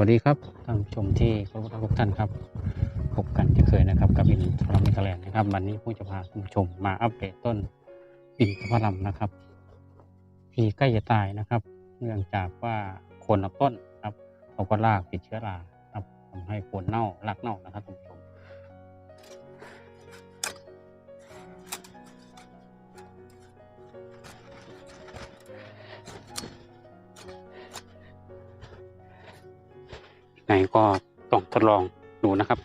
วัสดีครับท่านผู้ชมที่เคารพทุกท่านครับ พบกันที่เคยนะครับกับอินทรัมมิทแลนด์นะครับ วันนี้ผู้จะพาท่านผู้ชมมาอัปเดตต้นอินทพลัมนะครับ ที่ใกล้จะตายนะครับ เนื่องจากว่าโคนเอาต้นครับเขาก็รากติดเชื้อราครับทำให้โคนเน่ารากเน่านะครับท่านผู้ชม ไงก็ต้องทดลองดูนะครับ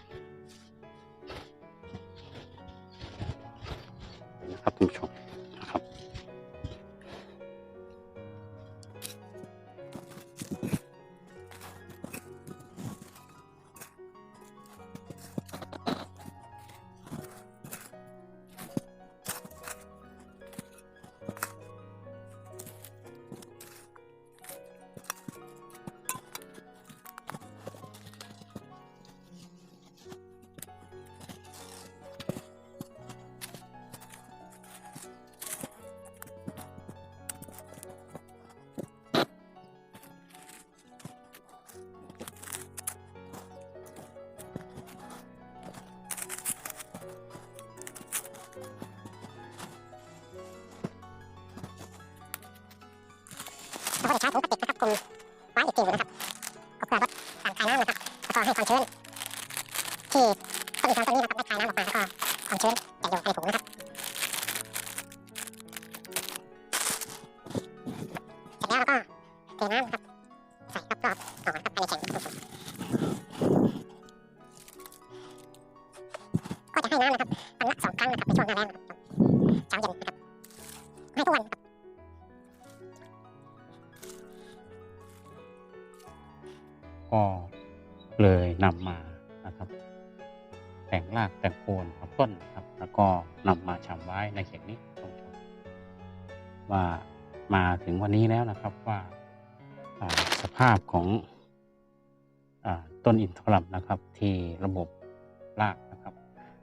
ก็จะใช้ถุงพลาสติกนะครับคลุมไว้อีกทีหนึงนะครับก็เพื่อลดการคายน้ำนะครับแล้วก็ให้ความชื้นที่ต้นอินทผลัมต้นนี้นะครับได้คายน้ำออกมาแล้วก็ความชื้นจะอยู่ในถุงนะครับเสร็จแล้วเราก็เทน้ำนะครับใส่รอบๆหน่อนะครับภายในเข่งก็จะให้น้ำนะครับวันละสองครั้งนะครับในช่วงหน้าแล้งนะครับเช้าเย็นนะครับให้ทุกวันนะครับ ก็เลยนำมานะครับ แต่งรากแต่งโคนของต้นนะครับ แล้วก็นำมาฉ่ำไว้ในเข่งนี้ท่านผู้ชมว่ามาถึงวันนี้แล้วนะครับว่าสภาพของอต้นอินทผลัมนะครับ ที่ระบบรากนะครับ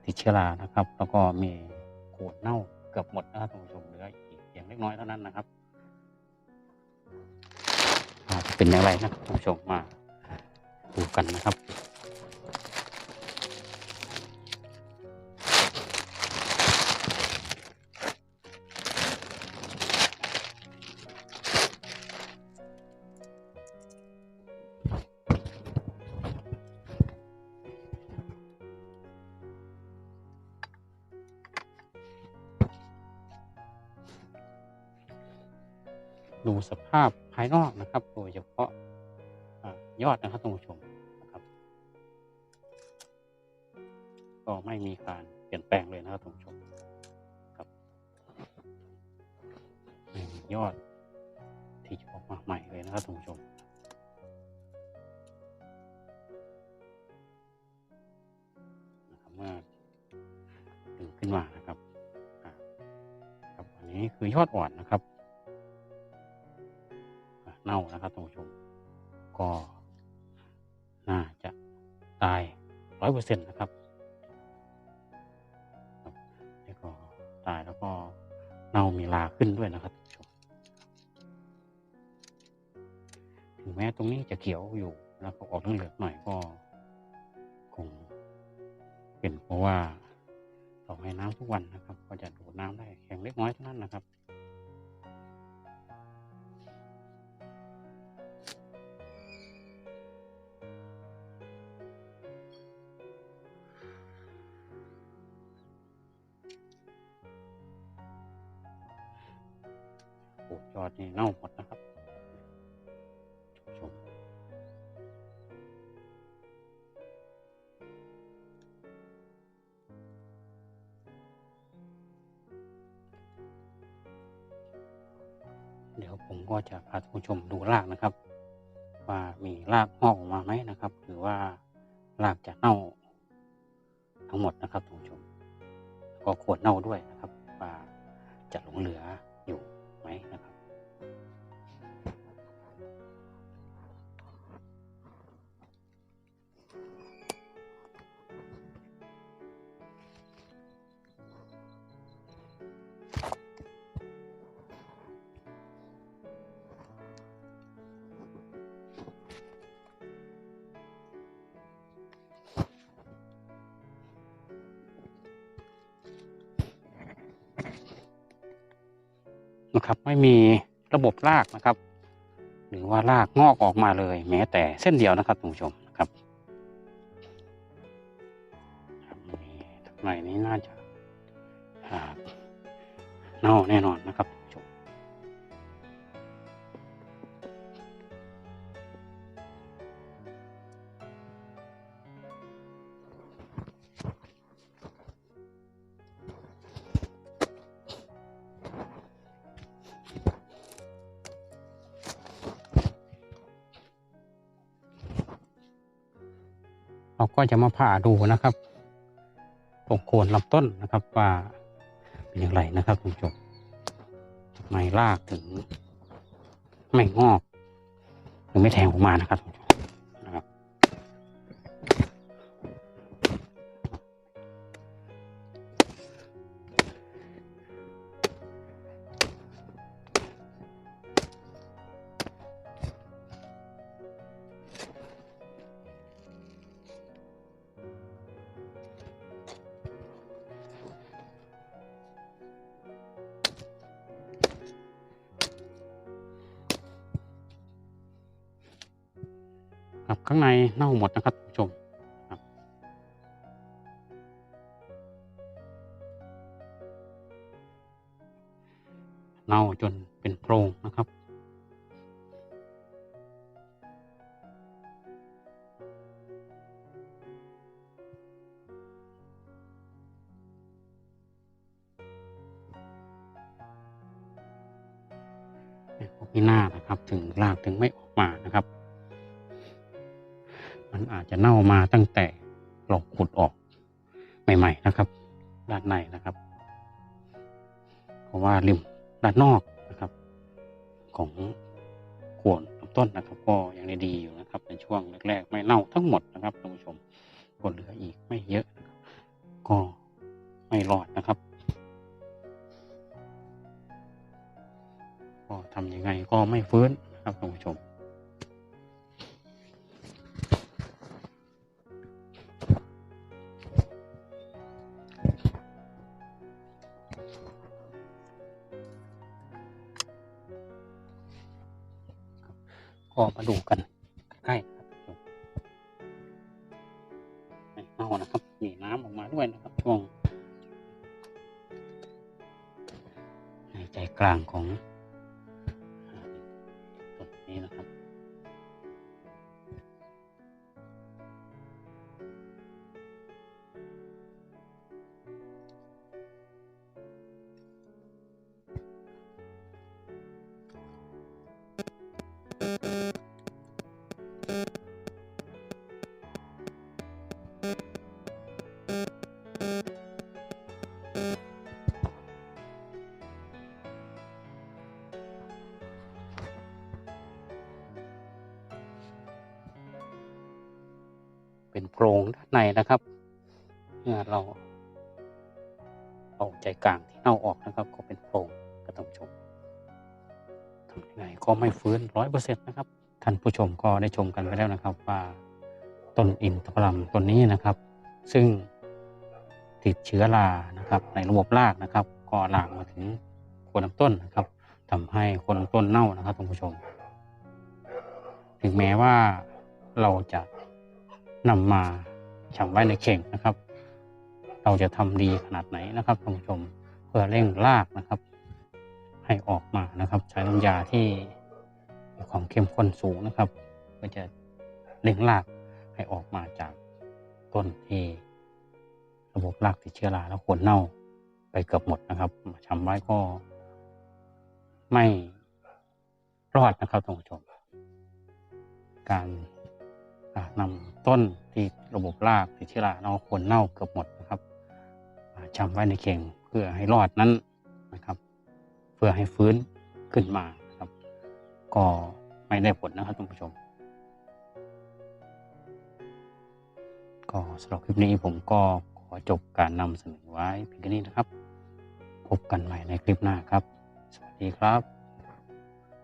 ติดเชื้อรานะครับ แล้วก็มีโคนเน่าเกือบหมดนะครับท่านผู้ชมเหลืออีกเพียงเล็กน้อยเท่านั้นนะครับจะเป็นอย่างไรนะครับท่านผู้ชมมา ดูกันนะครับ ดูสภาพภายนอกนะครับโดยเฉพาะ ยอดนะครับท่านผู้ชมนะครับก็ไม่มีการเปลี่ยนแปลงเลยนะครับท่านผู้ชมครับไม่มียอดที่จะออกมาใหม่เลยนะครับท่านผู้ชมนะครับเมื่อดึงขึ้นมานะครับครับอันนี้คือยอดอ่อนนะครับ เน่านะครับท่านผู้ชมก็ เปอร์เซ็นนะครับครับแล้วก็ตายแล้วก็เน่ามีลาขึ้นด้วยนะครับถึงแม้ตรงนี้จะเขียวอยู่แล้วก็ออกเหลืองหน่อยก็คงเป็นเพราะว่าเราให้น้ำทุกวันนะครับ ก็จะดูดน้ำได้แค่เล็กน้อยเท่านั้นนะครับ ยอดนี่เน่าหมดนะครับชมเดี๋ยวผมก็จะพาท่านผู้ชมดูรากนะครับ ว่ามีรากงอกออกมาไหมนะครับ หรือว่ารากจะเน่าทั้งหมดนะครับท่านผู้ชม ก็ควรเน่าด้วยนะครับว่าจะหลงเหลืออยู่ไหมนะครับ นะครับ ไม่มีระบบรากนะครับ หรือว่ารากงอกออกมาเลย แม้แต่เส้นเดียวนะครับท่านผู้ชมนะครับครับนี่ข้างในนี้น่าจะอ่าเน่าแน่นอนนะครับ เราก็จะมาผ่าดูนะครับตรงโคนลำต้นนะครับว่าเป็นอย่างไรนะครับคุณผู้ชมทำไมรากถึงไม่งอกหรือไม่แทงออกมานะครับคุณผู้ชมนะครับ ครับข้างในเน่าหมดนะครับคุณผู้ชมครับเน่าจนเป็นโพรงนะครับพวกนี้หน้านะครับถึงรากถึงไม่ออกมานะครับ มันอาจจะเน่ามาตั้งแต่เราขุดออกใหม่ ๆ นะครับ ด้านในนะครับ เพราะว่าริมด้านนอกนะครับ ของโคนลำต้นนะครับ ก็ยังได้ดีอยู่นะครับในช่วงแรกๆไม่เน่าทั้งหมดนะครับท่านผู้ชมก็เหลืออีกไม่เยอะนะครับ ก็ไม่รอดนะครับก็ทำยังไงก็ไม่ฟื้นนะครับท่านผู้ชมูกันใกล้ครับเอานะครับมีน้ำออกมาด้วยนะครับช่วงในใจกลางของต้นนี้นะครับ โพรงด้านในนะครับเมื่อเราเอาใจกลางที่เน่าออกนะครับ ก็เป็นโพรงกระต้องชมทำยังไงก็ไม่ฟื้นร้อยเปอร์เซ็นต์นะครับ ท่านผู้ชมก็ได้ชมกันไปแล้วนะครับ ว่าต้นอินทผลัมต้นนี้นะครับ ซึ่งติดเชื้อรานะครับ ในระบบรากนะครับ ก็ลามมาถึงโคนลำต้นนะครับทำให้โคนลำต้นเน่านะครับท่านผู้ชม ถึงแม้ว่าเราจะ นำมาฉ่ำไว้ในเข่งนะครับ เราจะทำดีขนาดไหนนะครับท่านผู้ชมเพื่อเร่งรากนะครับ ให้ออกมานะครับ ใช้น้ำยาที่มีความเข้มข้นสูงนะครับเพื่อจะเร่งรากให้ออกมาจากต้นที่ระบบรากติดเชื้อราแล้วควรเน่าไปเกือบหมดนะครับมาชำไว้ก็ไม่รอดนะครับท่านผู้ชม การ นำต้นที่ระบบรากติดเชื้อราเราควรเน่าเกือบหมดนะครับอ่าชำไว้ในเข่งเพื่อให้รอดนั้นนะครับ เพื่อให้ฟื้นขึ้นมานะครับ ก็ไม่ได้ผลนะครับท่านผู้ชม ก็สำหรับคลิปนี้ผมก็ขอจบการนำเสนอไว้เพียงแค่นี้นะครับ พบกันใหม่ในคลิปหน้าครับ สวัสดีครับ